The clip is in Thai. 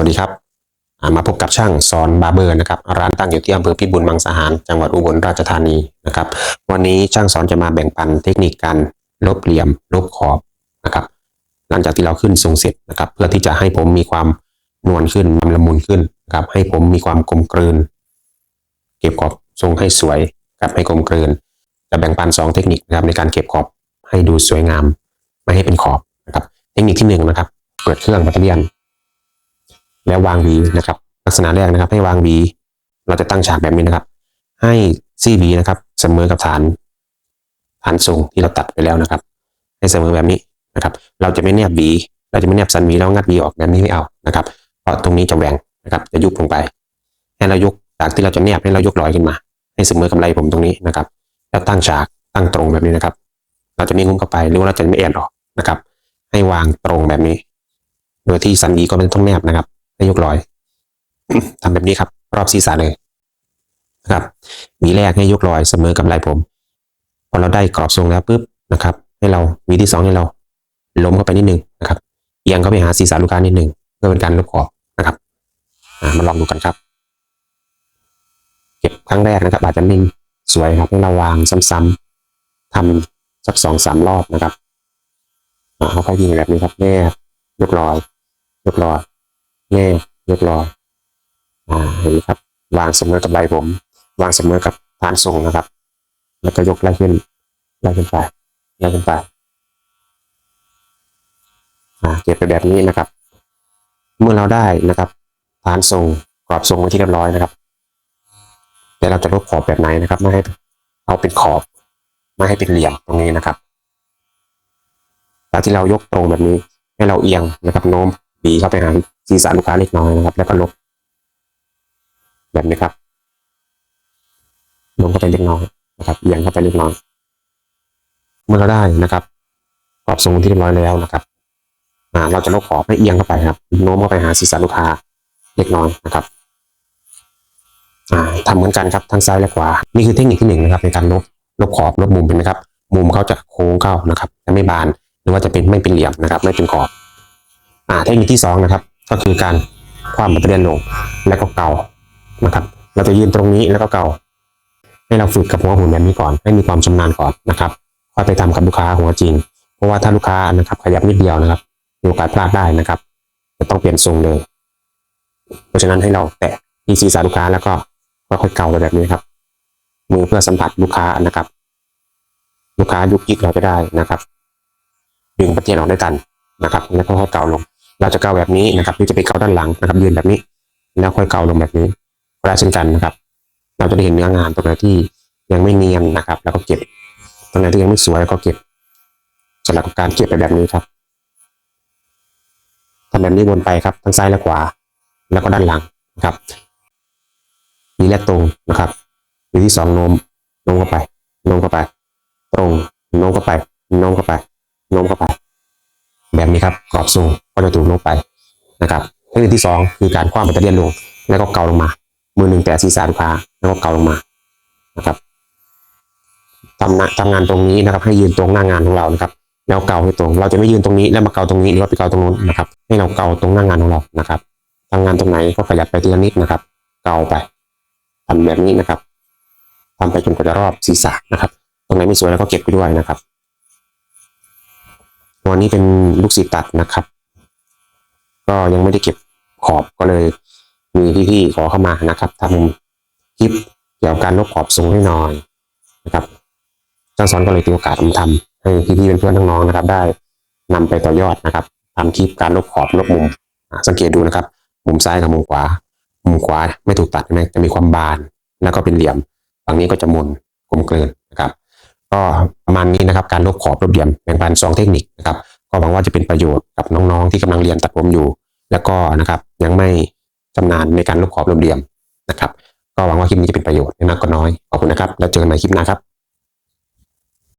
วัสดีครับ มาพบกับช่างสอนบาร์เบอร์นะครับ ร้านตั้งอยู่ที่อำเภอพิบูลมังสาหาร จังหวัดอุบลราชธานีนะครับ วันนี้ช่างสอนจะมาแบ่งปันเทคนิคการลบเหลี่ยม ลบขอบนะครับ หลังจากที่เราขึ้นทรงเสร็จนะครับ เพื่อที่จะให้ผมมีความนวลขึ้นมันละมุนขึ้นนะครับ ให้ผมมีความกลมกลืน เก็บขอบทรงให้สวยกับให้กลมกลืน จะแบ่งปันสองเทคนิคนะครับในการเก็บขอบให้ดูสวยงาม ไม่ให้เป็นขอบนะครับ เทคนิคที่หนึ่งนะครับ เปิดเครื่องแบตเตอรี่ยน แล้ววางหวีนะครับ ลักษณะแรกนะครับ ให้วางหวีเราจะตั้งฉากแบบนี้นะครับ ให้ซี่หวีนะครับ เสมอกับฐานฐานทรงที่เราตัดไปแล้วนะครับ ให้เสมอแบบนี้นะครับ เราจะไม่แนบหวีเราจะไม่แนบสันหวีแล้วงัดหวีออกแบบนี้ไม่เอานะครับ เพราะตรงนี้จะแหว่งนะครับ จะยุบลงไป ให้เรายกจากที่เราจะแนบให้เรายกลอยขึ้นมา ให้เสมอกับไหล่ผมตรงนี้นะครับ แล้วตั้งฉากตั้งตรงแบบนี้นะครับ เราจะไม่งุ้มเข้าไปหรือว่าเราจะไม่เอ็นออกนะครับ ให้วางตรงแบบนี้ โดยที่สันหวีก็ไม่ต้องแนบนะครับ ให้ยกลอยทำแบบนี้ครับ รอบศีรษะเลยนะครับวีแรกให้ยกลอยเสมอกับไหล่ผม พอเราได้กรอบทรงแล้วปุ๊บนะครับ ให้เราวีที่สองให้เราล้มเข้าไปนิดนึงนะครับ เอียงเข้าไปหาศีรษะลูกค้านิดนึงเพื่อเป็นการลบขอบนะครับมาลองดูกันครับ เก็บครั้งแรกนะครับ อาจจะนิ่งสวยครับให้เราวางซ้ำๆทำสักสองสามรอบนะครับอ่าค่อยยิงแบบนี้ครับแนบยกลอย ยกลอย แนบยกลอยอ่าเห็นไหมครับ วางเสมอกับไหล่ผม วางเสมอกับฐานทรงนะครับ แล้วก็ยกไล่ขึ้นไล่ขึ้นไปไล่ขึ้นไปอ่าเก็บไปแบบนี้นะครับ เมื่อเราได้นะครับฐานทรงกรอบทรงไว้ที่เรียบร้อยนะครับ แต่เราจะลบขอบแบบไหนนะครับ ไม่ให้เอาเป็นขอบไม่ให้เป็นเหลี่ยมตรงนี้นะครับจากที่เรายกตรงแบบนี้ให้เราเอียงนะครับโน้มบีเข้าไปหา ศีรษะลูกค้าเล็กน้อยนะครับ แล้วก็ลบแบบนี้ครับโนมเข้าไปเล็กน้อยนะครับเอียงเข้าไปเล็กน้อยเมื่อเราได้นะครับกรอบทรงที่เรียบร้อยแล้วนะครับเราจะลบขอบให้เอียงเข้าไปครับโน้มเข้าไปหาศีรษะลูกค้าเล็กน้อยนะครับอ่าทำเหมือนกันครับทั้งซ้ายและขวา นี่คือเทคนิคที่หนึ่งนะครับในการลบลบขอบลบมุมเห็นไหมครับ มุมเขาจะโค้งเข้านะครับจะไม่บานหรือว่าจะเป็นไม่เป็นเหลี่ยมนะครับ ไม่เป็นขอบ อ่า เทคนิคที่สองนะครับ ก็คือการคว่ำแบตเตอรี่ลงแล้วก็เกานะครับ เราจะยืนตรงนี้แล้วก็เกาให้เราฝึกกับหัวหุ่นแบบนี้ก่อน ให้มีความชำนาญก่อนนะครับค่อยไปทำกับลูกค้าหัวจริง เพราะว่าถ้าลูกค้านะครับขยับนิดเดียวนะครับมีโอกาสพลาดได้นะครับ จะต้องเปลี่ยนทรงเลย เพราะฉะนั้นให้เราแตะที่ศีรษะลูกค้าแล้วก็ค่อยๆเกาไปแบบนี้ครับ มือเพื่อสัมผัสลูกค้านะครับ ลูกค้ายุกยิกเราจะได้นะครับ ดึงประเทียนออกด้วยกันนะครับ แล้วก็ค่อยๆเกาลง เราจะเกาแบบนี้นะครับหรือจะไปเกาด้านหลังนะครับยืนแบบนี้ แล้วค่อยเกาลงแบบนี้ก็ได้เช่นกันนะครับ เราจะได้เห็นเนื้องานตรงไหนที่ยังไม่เนียนนะครับ แล้วก็เก็บตรงไหนที่ยังไม่สวยก็เก็บสำหรับการเก็บไปแบบนี้ครับทำแบบนี้วนไปครับทั้งซ้ายและขวา แล้วก็ด้านหลังนะครับนี่แรกตรงนะครับวีที่สองโน้มโน้มเข้าไปโน้มเข้าไป ตรงโน้มเข้าไปโน้มเข้าไปโน้มเข้าไป แบบนี้ครับกรอบทรงก็จะถูกลงไปนะครับเทคนิคที่สองคือการคว้าแบตเตอรี่ลง แล้วก็เกาลงมา มือหนึ่งแตะศีรษะลูกค้าแล้วก็เกาลงมานะครับทำทำงานตรงนี้นะครับ ให้ยืนตรงหน้างานของเรานะครับแล้วเกาให้ตรง เราจะไม่ยืนตรงนี้แล้วมาเกาตรงนี้หรือว่าไปเกาตรงนู้นนะครับให้เราเกาตรงหน้างานของเรานะครับทำงานตรงไหนก็ขยับไปทีละนิดนะครับ เกาไปทำแบบนี้นะครับทำไปจนกว่าจะรอบศีรษะนะครับ ตรงไหนไม่สวยแล้วก็เก็บไปด้วยนะครับ วันนี้เป็นลูกศิษย์ตัดนะครับ ก็ยังไม่ได้เก็บขอบก็เลย มีพี่ๆขอเข้ามานะครับทำคลิปเกี่ยวกับการลบขอบทรงให้หน่อยนะครับช่างสอนก็เลยถือโอกาสมาทำให้พี่ๆเพื่อนๆน้องๆนะครับ ได้นำไปต่อยอดนะครับทำคลิปการลบขอบลบมุมสังเกตดูนะครับ มุมซ้ายกับมุมขวา มุมขวาไม่ถูกตัดใช่ไหมจะมีความบาน แล้วก็เป็นเหลี่ยมฝั่งนี้ก็จะมนกลมเกลืนน ก็ประมาณนี้นะครับ การลบขอบลบเดี่ยมแบ่งปันสองเทคนิคนะครับก็หวังว่าจะเป็นประโยชน์กับน้องๆ ที่กำลังเรียนตัดผมอยู่ แล้วก็นะครับยังไม่ชำนาญในการลบขอบลบเดี่ยมนะครับ ก็หวังว่าคลิปนี้จะเป็นประโยชน์ไม่มากก็น้อยขอบคุณนะครับแล้วเจอกันใหม่คลิปหน้าครับ